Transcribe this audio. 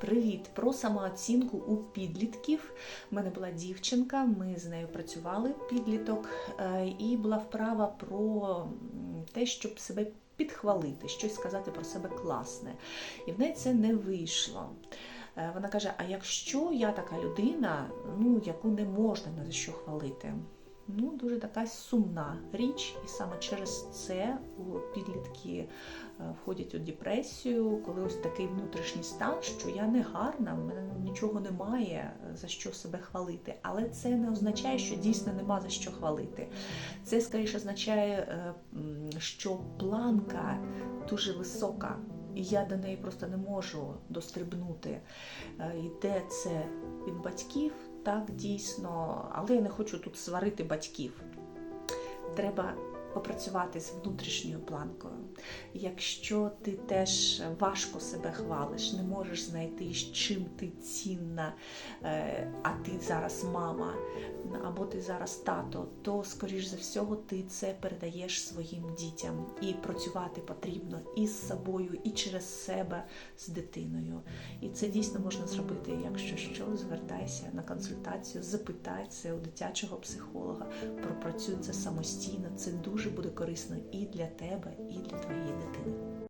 Привіт! Про самооцінку у підлітків. У мене була дівчинка, ми з нею працювали підліток, е, і була вправа про те, щоб себе підхвалити, щось сказати про себе класне. І в неї це не вийшло. Е, Вона каже: А якщо я така людина, ну яку не можна ні за що хвалити? Ну, дуже така сумна річ, і саме через це підлітки е, входять у депресію, коли ось такий внутрішній стан, що я не гарна, в мене нічого немає е, за що себе хвалити. Але це не означає, що дійсно нема за що хвалити. Це скоріше означає, е, що планка дуже висока. І я до неї просто не можу дострибнути. Е, І де це від батьків, так дійсно, але я не хочу тут сварити батьків. Треба попрацювати з внутрішньою планкою. Якщо ти теж важко себе хвалиш, не можеш знайти, з чим ти цінна, е, а ти зараз мама, або ти зараз тато, то, скоріш за всього, ти це передаєш своїм дітям. І працювати потрібно і з собою, і через себе з дитиною. І це дійсно можна зробити. Якщо що, звертайся на консультацію, запитай це у дитячого психолога, пропрацюй це самостійно. Це дуже буде корисно і для тебе, і для твоєї дитини.